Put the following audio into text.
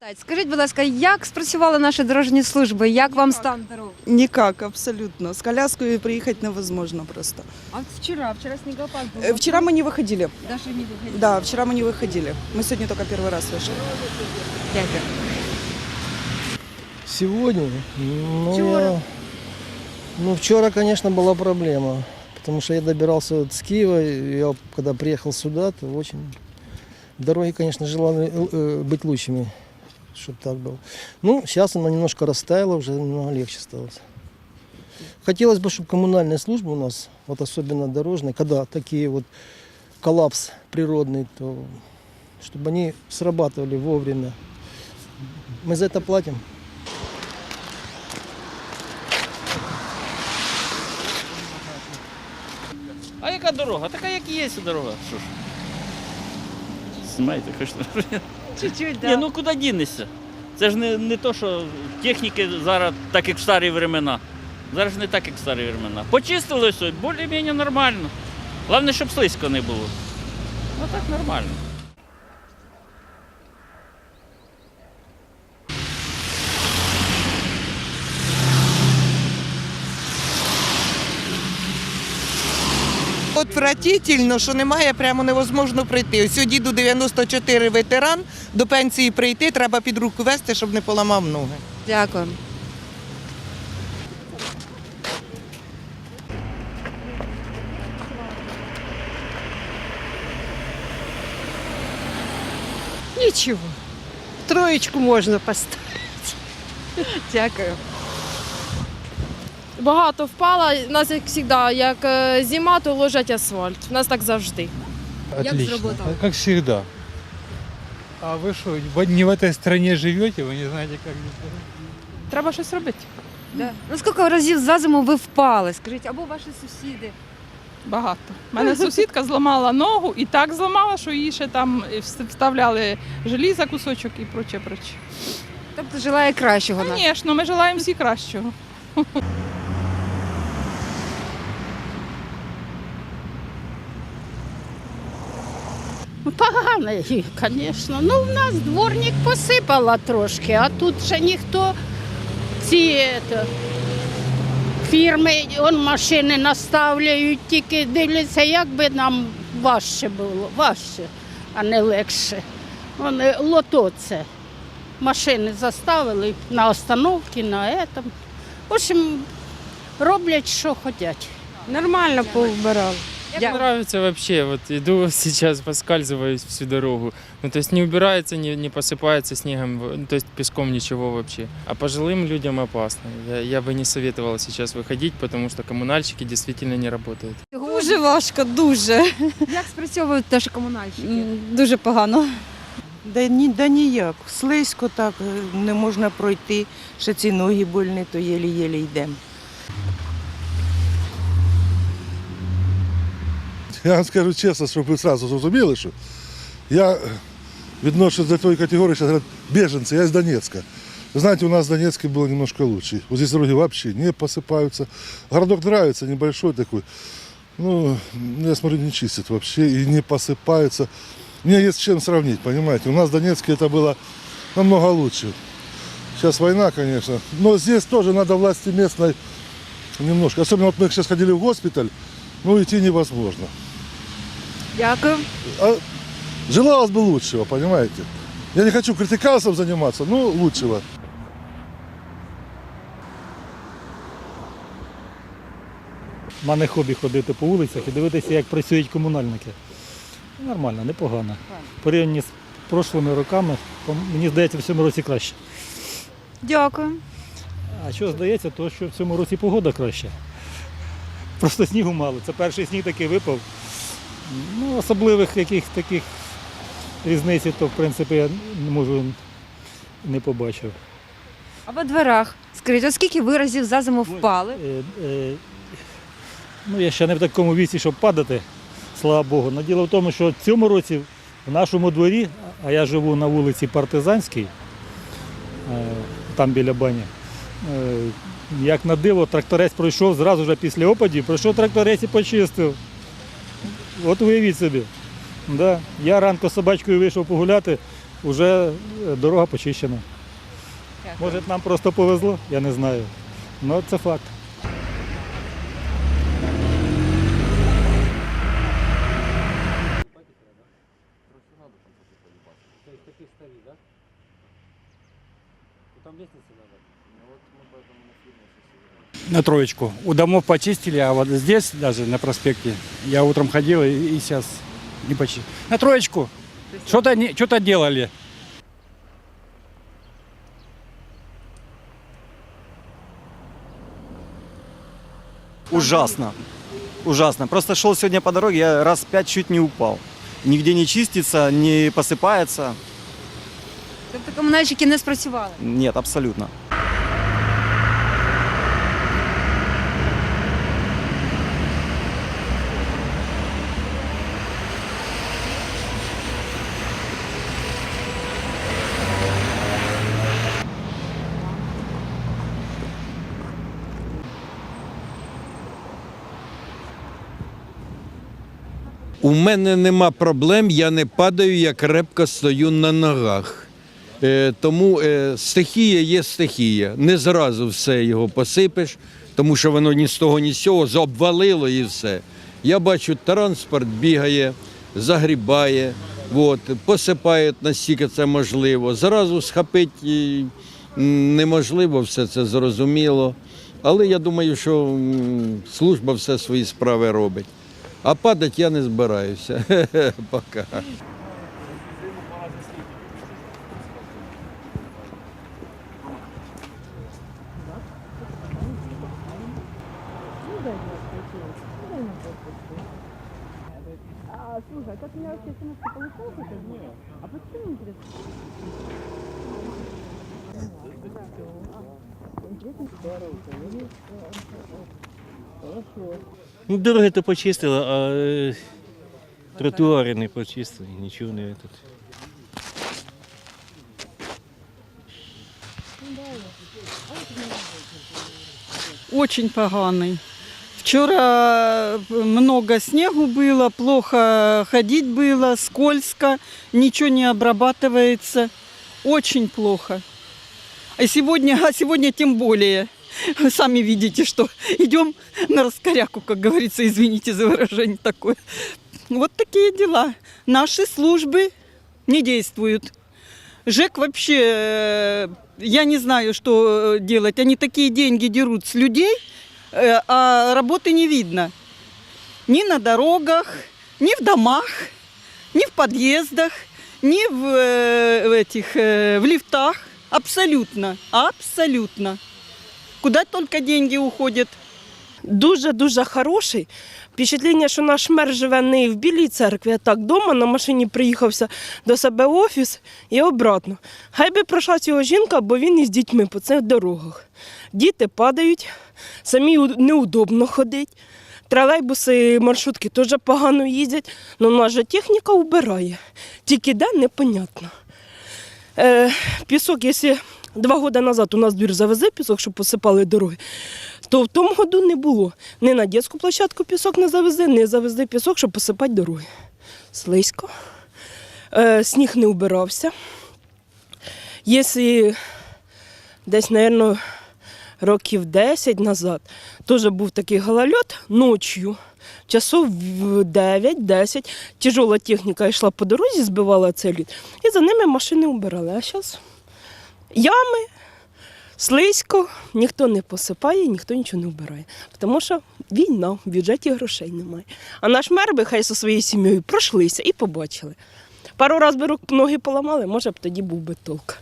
Так, Скажіть, будь ласка, як спрацювали наші дорожні служби? Як вам стан дорог? Никак, абсолютно. С коляской приехать невозможно просто. А вчора, вчора снігопад був. Э, Вчера мы не выходили. Даже не виходили. Да, вчера мы не выходили. Мы сегодня только первый раз вышли. Дякую. Сегодня? Ну, Вчера. я- ну, вчера, конечно, была проблема. Потому что я добирался вот с Киева, и я когда приехал сюда, то очень... Дороги, конечно, желали э, быть лучшими, чтобы так было. Ну, сейчас она немножко растаяла, уже немного легче стало. Хотелось бы, чтобы коммунальные службы у нас, вот особенно дорожные, когда такие вот коллапс природный, то чтобы они срабатывали вовремя. Мы за это платим. А яка дорога? Така, як є дорога. Що ж? Знімаєте, хоч Чуть-чуть, Ні, ну куди дінешся? Це ж не, не то, що техніки зараз так, як в старі времена. Зараз ж не так, як в старі времена. Почистили все, більш-менш нормально. Головне, щоб слизько не було. Ну так нормально. Отвратительно, що немає, прямо невозможно прийти. Ось сьогодні до 94 ветеран, до пенсії прийти, треба під руку вести, щоб не поламав ноги. Дякую. Ничего. Троечку можно поставить. Дякую Багато впало. У нас, як завжди, як е, зима, то ложать асфальт. У нас так завжди. Як зроботало? Как всегда. А вы что, в- не в этой стране живете, вы не знаете, как здесь Треба щось робити. Да. Ну скільки разів за зиму ви впали? Скажіть, або ваші сусіди? Багато. У мене сусідка зламала ногу і так зламала, що їй ще там вставляли желіза кусочок і проче, проче. Тобто желає кращого нам. Звісно, ми желаємо всі кращого. Погано, звісно. Ну, в нас дворник посипала трошки, а тут ще ніхто ці ето, фірми, он машини наставляють, тільки дивляться, як би нам важче було, важче, а не легше. Вони лото це. Машини заставили на остановки, на этом. В общем, роблять, що хочуть. Нормально повбирали. Мне нравится вообще, вот иду сейчас, поскальзываюсь всю дорогу. Ну, то есть не убирается, не, не посыпается снегом, в- ну, то есть песком ничего вообще. А пожилым людям опасно. Я, я бы не советовала сейчас выходить, потому что коммунальщики действительно не работают. Дуже важко, дуже. Як спрацьовують наші комунальщики? Дуже погано. Да, ні, да ніяк. Слизько так, е, не можна пройти. Ще ці ноги больні, то єлі-єлі йдемо. Я вам скажу чесно, щоб ви одразу зрозуміли, що я відношусь до тої категорії, що говорять, біженці, я з Донецька. Вы знаете, у нас в Донецке было немножко лучше. Вот здесь дороги вообще не посыпаются. Городок нравится, небольшой такой. Ну, я смотрю, не чистят вообще и не посыпается. Мне есть с чем сравнить, понимаете. У нас в Донецке это было намного лучше. Сейчас война, конечно. Но здесь тоже надо власти местной немножко. Особенно вот мы сейчас ходили в госпиталь, ну идти невозможно. Дякую. А желалось бы лучшего, понимаете? Я не хочу критиканством заниматься, но лучшего. У мене хобі ходити по вулицях і дивитися, як працюють комунальники. Нормально, непогано. В порівнянні з прошлими роками, мені здається, в цьому році краще. Дякую. А що здається, то що в цьому році погода краща. Просто снігу мало. Це перший сніг такий випав. Ну, особливих яких таких різниць, то в принципі я не можу не побачив. А по дворах? Скажіть, от скільки ви разів за зиму впали? Е, е, ну, я ще не в такому віці, щоб падати, слава Богу. Но діло в тому, що в цьому році в нашому дворі, а я живу на вулиці Партизанській, е, там біля бані, е, як на диво, тракторець пройшов зразу ж після опадів, пройшов тракторець і почистив. От уявіть собі. Да. Я ранку з собачкою вийшов погуляти, вже е, дорога почищена. Може, нам просто повезло, я не знаю. Ну, це факт. На троечку. У домов почистили, а вот здесь, даже на проспекте, я утром ходил и, и сейчас не почистили. На троечку. Что-то не- что-то делали. Ужасно. Ужасно. Просто шел сегодня по дороге, я раз пять чуть не упал. Нигде не чистится, не посыпается. Тобто комунальщики не спрацювали. Нет, абсолютно. У мене нема проблем, я не падаю, я крепко стою на ногах. Е, тому е, стихія є стихія. Не зразу все його посипеш, тому що воно ні з того, ні з цього обвалило і все. Я бачу, транспорт бігає, загрібає, от, посипають настільки це можливо. Зразу схопити неможливо, все це зрозуміло. Але я думаю, що служба все свої справи робить. А падать я не збираюся. Пока. Слушай, а как меня вообще смс получилось? Нет. А почему интересно? Интересно, что ну, дороги то почистили, а е, тротуари не почистили, нічого не тут. Очень поганый. Вчера много снегу было, плохо ходить было, скользко, ничего не обрабатывается. Очень плохо. А сегодня, а сегодня тем более. Вы сами видите, что идем на раскоряку, как говорится, извините за выражение такое. Вот такие дела. Наши службы не действуют. ЖЭК вообще, э, я не знаю, что э, делать. Они такие деньги дерут с людей, э, а работы не видно. Ни на дорогах, ни в домах, ни в подъездах, ни в, в этих, в лифтах. Абсолютно, абсолютно. Куда только деньги уходят. Дуже-дуже хороший. Впечатлення, що наш мер живе не в Білій церкві, а так вдома на машині приїхався до себе в офіс і обратно. Хай би пройшла цього жінка, бо він із дітьми по цих дорогах. Діти падають, самі неудобно ходить. Тролейбуси, маршрутки теж погано їздять, але наша техніка вбирає. Тільки де непонятно. Е, пісок, якщо два роки назад у нас двір завезли пісок, щоб посипали дороги, то в тому году не було. Ні на дитячу площадку пісок не завезли, не завезли пісок, щоб посипати дороги. Слизько. Е, сніг не убирався. Якщо десь, мабуть, років 10 назад теж був такий голольот ночі, часов 9-10, тяжола техніка йшла по дорозі, збивала цей лід, і за ними машини убирали. А зараз ями, слизько, ніхто не посипає, ніхто нічого не вбирає. Тому що війна, в бюджеті грошей немає. А наш мер би хай зі своєю сім'єю пройшлися і побачили. Пару разів би ноги поламали, може б тоді був би толк.